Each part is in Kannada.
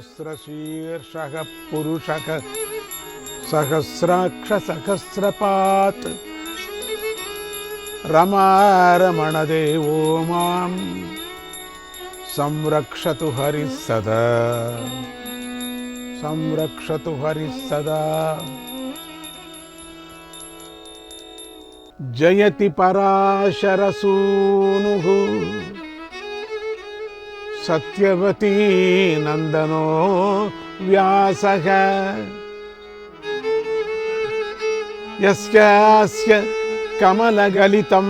सहस्रशीर्षः पुरुषः सहस्राक्षसहस्रपात् रमारमणदेवो मां संरक्षतु हरिः सदा संरक्षतु हरिः सदा जयति पराशरसूनुः सत्यवती नन्दनो व्यासः यस्यास्य कमलगलितं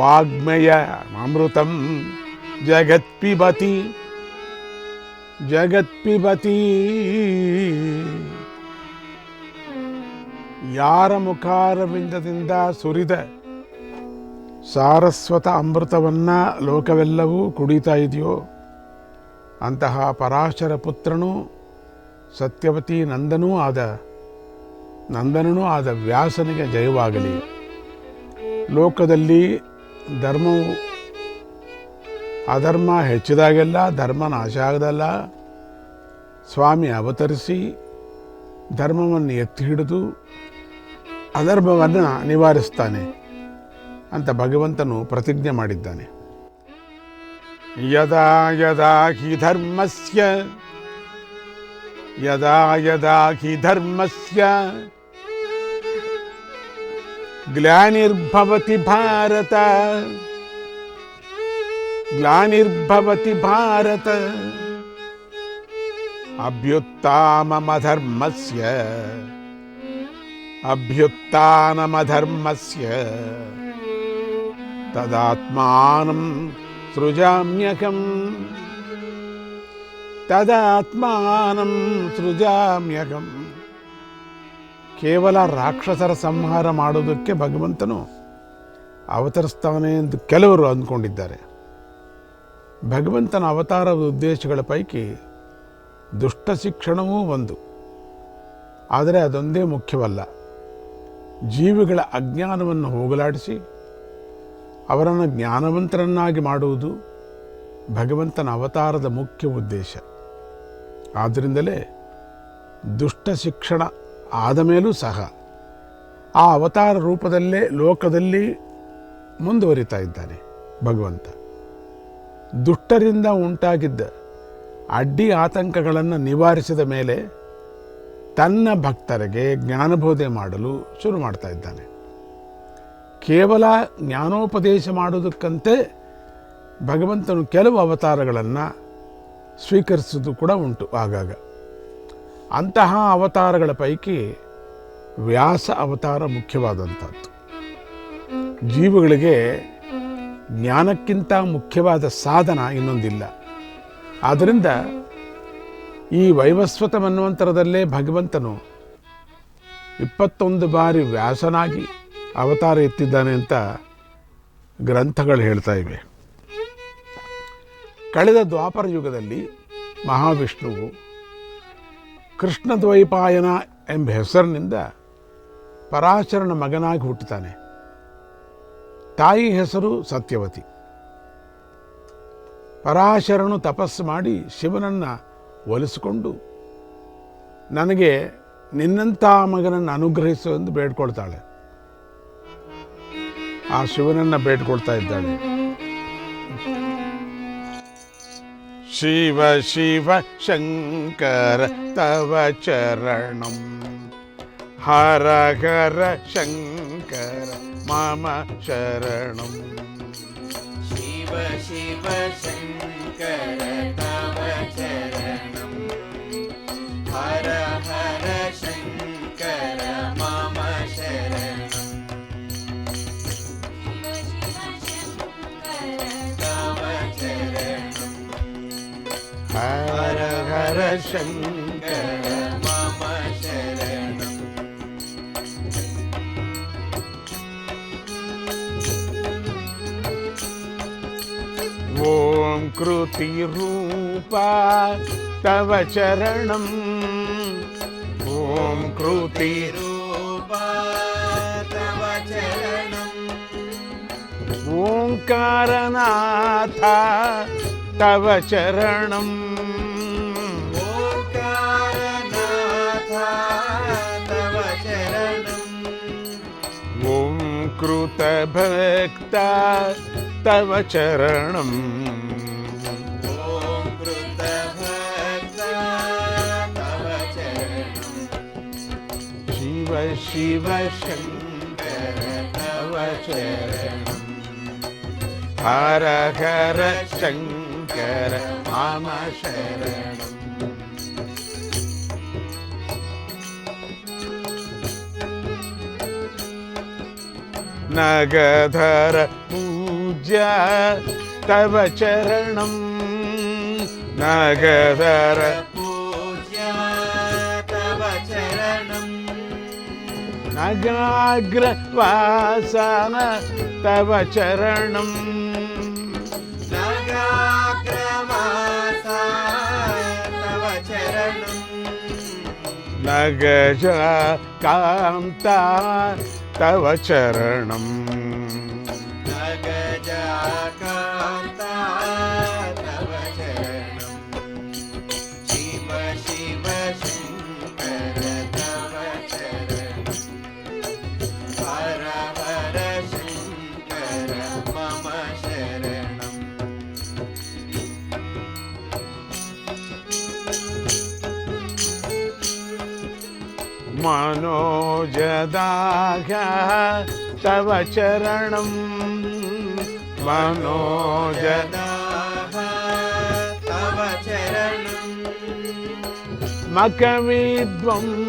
वाग्मयमृतं जगत्पिबति जगत्पिबती ಯಾರ ಮುಖಾರವಿಂದದಿಂದ ಸುರಿದ ಸಾರಸ್ವತ ಅಮೃತವನ್ನ ಲೋಕವೆಲ್ಲವೂ ಕುಡಿತಾ ಇದೆಯೋ, ಅಂತಹ ಪರಾಶರ ಪುತ್ರನೂ ಸತ್ಯವತಿ ನಂದನೂ ಆದ, ನಂದನನೂ ಆದ ವ್ಯಾಸನಿಗೆ ಜಯವಾಗಲಿ. ಲೋಕದಲ್ಲಿ ಧರ್ಮವು ಅಧರ್ಮ ಹೆಚ್ಚಿದಾಗೆಲ್ಲ, ಧರ್ಮ ನಾಶ ಆಗದಲ್ಲ ಸ್ವಾಮಿ ಅವತರಿಸಿ ಧರ್ಮವನ್ನು ಎತ್ತಿ ಹಿಡಿದು ಅಧರ್ಮವನ್ನು ನಿವಾರಿಸ್ತಾನೆ. ಅಂತ ಭಗವಂತನು ಪ್ರತಿಜ್ಞೆ ಮಾಡಿದ್ದಾನೆ. ಯದಾ ಯದಾ ಹಿ ಧರ್ಮಸ್ಯ, ಯದಾ ಯದಾ ಹಿ ಧರ್ಮಸ್ಯ, ಗ್ಲಾನಿರ್ಭವತಿ ಭಾರತ ಗ್ಲಾನಿರ್ಭವತಿ ಭಾರತ ಅಭ್ಯುತ್ತಾಮಧರ್ಮಸ್ಯ ಅಭ್ಯುತ್ಥಾನಮಧರ್ಮಸ್ಯ ತದಾತ್ಮಾನಂ ಸೃಜಾಮ್ಯಕಂ ತದಾತ್ಮಾನಂ ಸೃಜಾಮ್ಯಕಂ ಕೇವಲ ರಾಕ್ಷಸರ ಸಂಹಾರ ಮಾಡೋದಕ್ಕೆ ಭಗವಂತನು ಅವತರಿಸ್ತಾನೆ ಎಂದು ಕೆಲವರು ಅಂದ್ಕೊಂಡಿದ್ದಾರೆ. ಭಗವಂತನ ಅವತಾರದ ಉದ್ದೇಶಗಳ ಪೈಕಿ ದುಷ್ಟ ಶಿಕ್ಷಣವೂ ಒಂದು. ಆದರೆ ಅದೊಂದೇ ಮುಖ್ಯವಲ್ಲ. ಜೀವಿಗಳ ಅಜ್ಞಾನವನ್ನು ಹೋಗಲಾಡಿಸಿ ಅವರನ್ನು ಜ್ಞಾನವಂತರನ್ನಾಗಿ ಮಾಡುವುದು ಭಗವಂತನ ಅವತಾರದ ಮುಖ್ಯ ಉದ್ದೇಶ. ಆದ್ದರಿಂದಲೇ ದುಷ್ಟ ಶಿಕ್ಷಣ ಆದ ಮೇಲೂ ಸಹ ಆ ಅವತಾರ ರೂಪದಲ್ಲೇ, ಲೋಕದಲ್ಲಿ ಮುಂದುವರಿತಾ ಇದ್ದಾನೆ ಭಗವಂತ. ದುಷ್ಟರಿಂದ ಉಂಟಾಗಿದ್ದ ಅಡ್ಡಿ ಆತಂಕಗಳನ್ನು ನಿವಾರಿಸಿದ ಮೇಲೆ ತನ್ನ ಭಕ್ತರಿಗೆ ಜ್ಞಾನಬೋಧೆ ಮಾಡಲು ಶುರು ಮಾಡ್ತಾ ಇದ್ದಾನೆ. ಕೇವಲ ಜ್ಞಾನೋಪದೇಶ ಮಾಡೋದಕ್ಕಂತೆ ಭಗವಂತನು ಕೆಲವು ಅವತಾರಗಳನ್ನು ಸ್ವೀಕರಿಸೋದು ಕೂಡ ಉಂಟು ಆಗಾಗ. ಅಂತಹ ಅವತಾರಗಳ ಪೈಕಿ ವ್ಯಾಸ ಅವತಾರ ಮುಖ್ಯವಾದಂಥದ್ದು. ಜೀವಗಳಿಗೆ ಜ್ಞಾನಕ್ಕಿಂತ ಮುಖ್ಯವಾದ ಸಾಧನ ಇನ್ನೊಂದಿಲ್ಲ. ಆದ್ದರಿಂದ ಈ ವೈವಸ್ವತ ಮನ್ವಂತರದಲ್ಲೇ ಭಗವಂತನು ಇಪ್ಪತ್ತೊಂದು ಬಾರಿ ವ್ಯಾಸನಾಗಿ ಅವತಾರ ಎತ್ತಿದ್ದಾನೆ ಅಂತ ಗ್ರಂಥಗಳು ಹೇಳ್ತಾ ಇವೆ. ಕಳೆದ ದ್ವಾಪರ ಯುಗದಲ್ಲಿ ಮಹಾವಿಷ್ಣುವು ಕೃಷ್ಣ ದ್ವೈಪಾಯನ ಎಂಬ ಹೆಸರಿನಿಂದ ಪರಾಶರನ ಮಗನಾಗಿ ಹುಟ್ಟುತ್ತಾನೆ. ತಾಯಿ ಹೆಸರು ಸತ್ಯವತಿ. ಪರಾಶರನು ತಪಸ್ಸು ಮಾಡಿ ಶಿವನನ್ನು ಒಲಿಸಿಕೊಂಡು ನನಗೆ ನಿನ್ನಂಥ ಮಗನನ್ನು ಅನುಗ್ರಹಿಸು ಎಂದು ಬೇಡ್ಕೊಳ್ತಾಳೆ. ಆ ಶಿವನನ್ನು ಬೇಡ್ಕೊಳ್ತಾ ಇದ್ದಾಳೆ ಶಿವ ಶಿವ ಶಂಕರ ತವ ಚರಣಂ ಹರ ಹರ ಶಂಕರ ಮಮ ಶರಣಂ ಶಿವ ಶಿವ ಶಂಕರ ತವ ಚರಣ சங்கர மம சரணம் ஓம் கிருதி ரூபா தவ சரணம் ஓம் கிருதி ரூபா தவ சரணம் ஓங்காரநாதா தவ சரணம் ഭക്ത തവ ചരണം ശിവ ശിവ ശങ്കര തവ ചരണം ഹര ഹര ശങ്കര മാമ ശരണം നഗധര പൂജ്യ തവ ചരണം നഗധര പൂജ്യ തവ ചരണം നഗാഗ്രവാസന തവ ചരണം नगज कान्ता तव चरणम् मनोजदाघ तव चरणम् मनोजद जदाः तव चरणम् मकविध्वंसक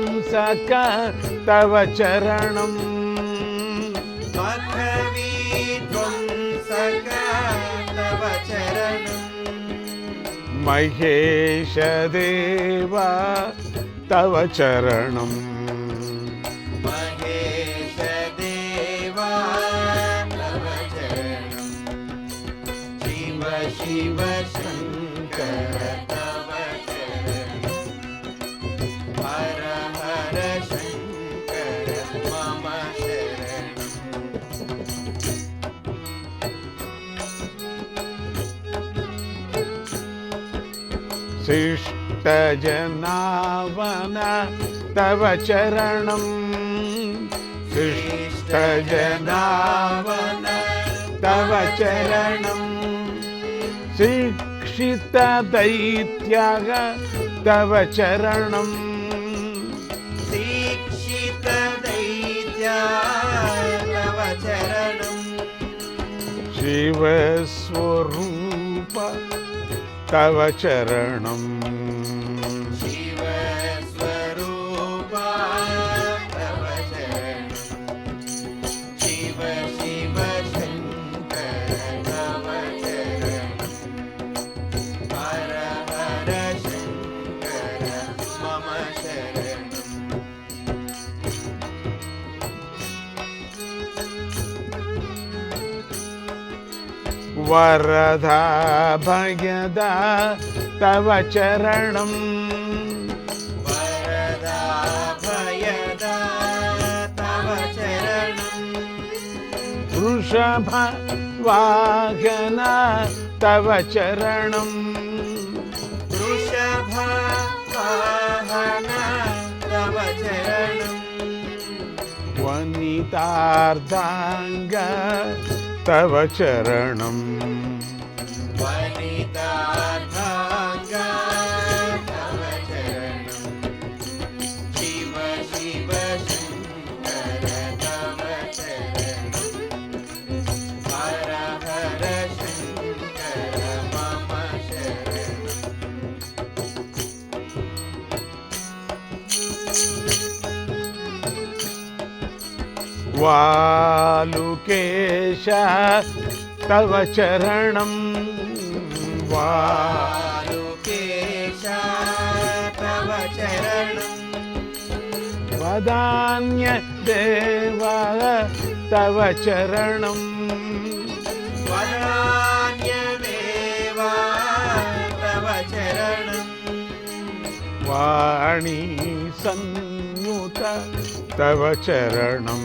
तव चरणम् मखवीध्वंसक तव चरणम् महेशदेव तव चरणम् शिष्टजनावन तव चरणम् शिष्टजनावन तव चरणम् शिक्षितदैत्याग तव चरणम् दीक्षितदैत्या तव चरणम् शिवस्वरूप तव चरणम् वरदा भयदा तव चरणम् वरदा भयदा तव चरणम् वृषभ वाहन तव चरणम् वृषभा वाहन तव चरणम् वनितार्धाङ्ग तव चरणम् വാലുകേശ തവ ചരണം വാലുകേശ തവ ചരണം വദാന്യ ദേവ തവ ചരണം. വദാന്യ ദേവ തവ ചരണം വാണി സന്യുത തവ ചരണം.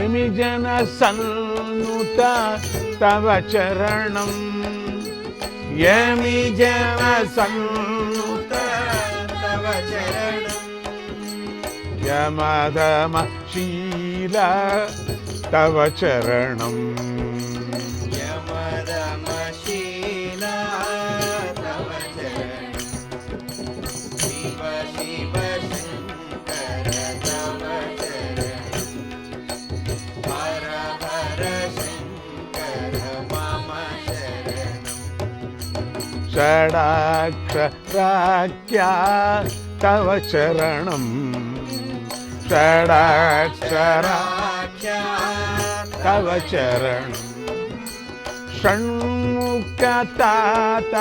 ജന സന്നുത തവ ചരണം യമി ജന സന്നുത തവ ചരണം യമദ ശീല തവ ചരണം ഷടാക്ഷരാഖ്യാ തവ ചരണം ഷടാക്ഷരാഖ്യാ തവ ഷൺമുഖ താത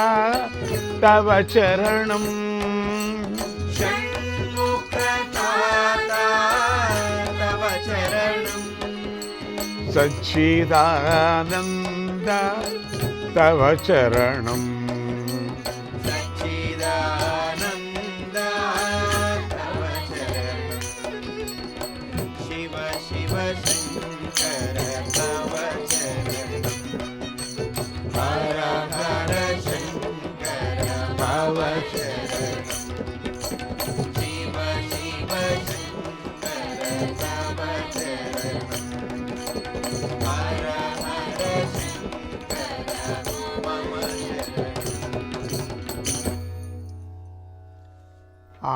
തവ സച്ചിദാനന്ദ തവ ചരണം ಆ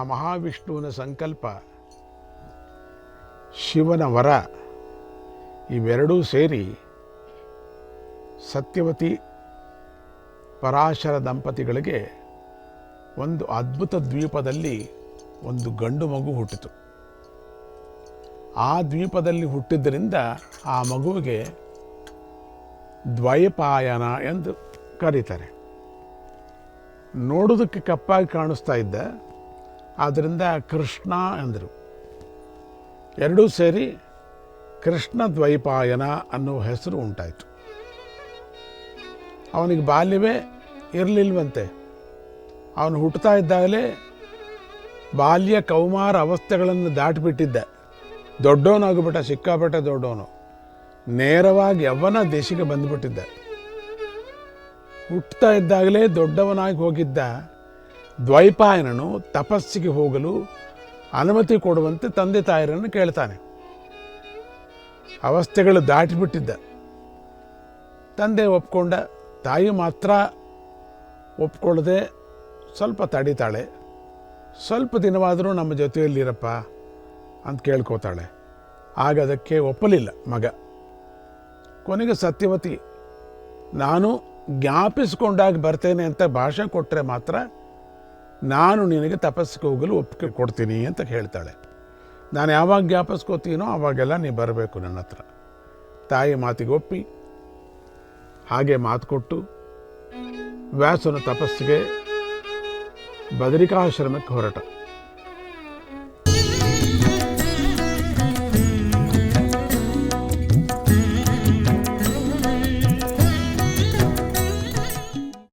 ಮಹಾವಿಷ್ಣುವಿನ ಸಂಕಲ್ಪ ಶಿವನ ವರ ಇವೆರಡೂ ಸೇರಿ ಸತ್ಯವತಿ ಪರಾಶರ ದಂಪತಿಗಳಿಗೆ ಒಂದು ಅದ್ಭುತ ದ್ವೀಪದಲ್ಲಿ ಒಂದು ಗಂಡು ಮಗು ಹುಟ್ಟಿತು. ಆ ದ್ವೀಪದಲ್ಲಿ ಹುಟ್ಟಿದ್ದರಿಂದ ಆ ಮಗುವಿಗೆ ದ್ವೈಪಾಯನ ಎಂದು ಕರೀತಾರೆ. ನೋಡೋದಕ್ಕೆ ಕಪ್ಪಾಗಿ ಕಾಣಿಸ್ತಾ ಇದ್ದ. ಆದ್ದರಿಂದ ಕೃಷ್ಣ ಎಂದರು. ಎರಡೂ ಸೇರಿ ಕೃಷ್ಣ ದ್ವೈಪಾಯನ ಅನ್ನೋ ಹೆಸರು ಉಂಟಾಯಿತು. ಅವನಿಗೆ ಬಾಲ್ಯವೇ ಇರಲಿಲ್ವಂತೆ. ಅವನು ಹುಟ್ಟುತ್ತಾ ಇದ್ದಾಗಲೇ ಬಾಲ್ಯ ಕೌಮಾರ ಅವಸ್ಥೆಗಳನ್ನು ದಾಟಿಬಿಟ್ಟಿದ್ದ. ದೊಡ್ಡವನಾಗ್ಬಿಟ್ಟ, ಸಿಕ್ಕಾಪಟ್ಟೆ ದೊಡ್ಡವನು. ನೇರವಾಗಿ ಯವನ ದೇಶಕ್ಕೆ ಬಂದುಬಿಟ್ಟಿದ್ದ. ಹುಟ್ಟುತ್ತಾ ಇದ್ದಾಗಲೇ ದೊಡ್ಡವನಾಗಿ ಹೋಗಿದ್ದ ದ್ವೈಪಾಯನನು ತಪಸ್ಸಿಗೆ ಹೋಗಲು ಅನುಮತಿ ಕೊಡುವಂತೆ ತಂದೆ ತಾಯರನ್ನು ಕೇಳ್ತಾನೆ. ಅವಸ್ಥೆಗಳು ದಾಟಿಬಿಟ್ಟಿದ್ದ. ತಂದೆ ಒಪ್ಕೊಂಡ, ತಾಯಿ ಮಾತ್ರ ಒಪ್ಕೊಳ್ಳದೆ ಸ್ವಲ್ಪ ತಡಿತಾಳೆ. ಸ್ವಲ್ಪ ದಿನವಾದರೂ ನಮ್ಮ ಜೊತೆಯಲ್ಲಿರಪ್ಪ ಅಂತ ಕೇಳ್ಕೋತಾಳೆ. ಆಗ ಅದಕ್ಕೆ ಒಪ್ಪಲಿಲ್ಲ ಮಗ. ಕೊನೆಗೆ ಸತ್ಯವತಿ, ನಾನು ಜ್ಞಾಪಿಸ್ಕೊಂಡಾಗ ಬರ್ತೇನೆ ಅಂತ ಭಾಷೆ ಕೊಟ್ಟರೆ ಮಾತ್ರ ನಾನು ನಿನಗೆ ತಪಸ್ಸಿಗೆ ಹೋಗಲು ಒಪ್ಪಿಗೆ ಕೊಡ್ತೀನಿ ಅಂತ ಹೇಳ್ತಾಳೆ. ನಾನು ಯಾವಾಗ ಜ್ಞಾಪಿಸ್ಕೋತೀನೋ ಆವಾಗೆಲ್ಲ ನೀ ಬರಬೇಕು ನನ್ನ ಹತ್ರ. ತಾಯಿ ಮಾತಿಗೆ ಒಪ್ಪಿ, ಹಾಗೆ ಮಾತು ಕೊಟ್ಟು ವ್ಯಾಸನ ತಪಸ್ಸಿಗೆ ಬದರಿಕಾಶ್ರಮಕ್ಕೆ ಹೊರಟ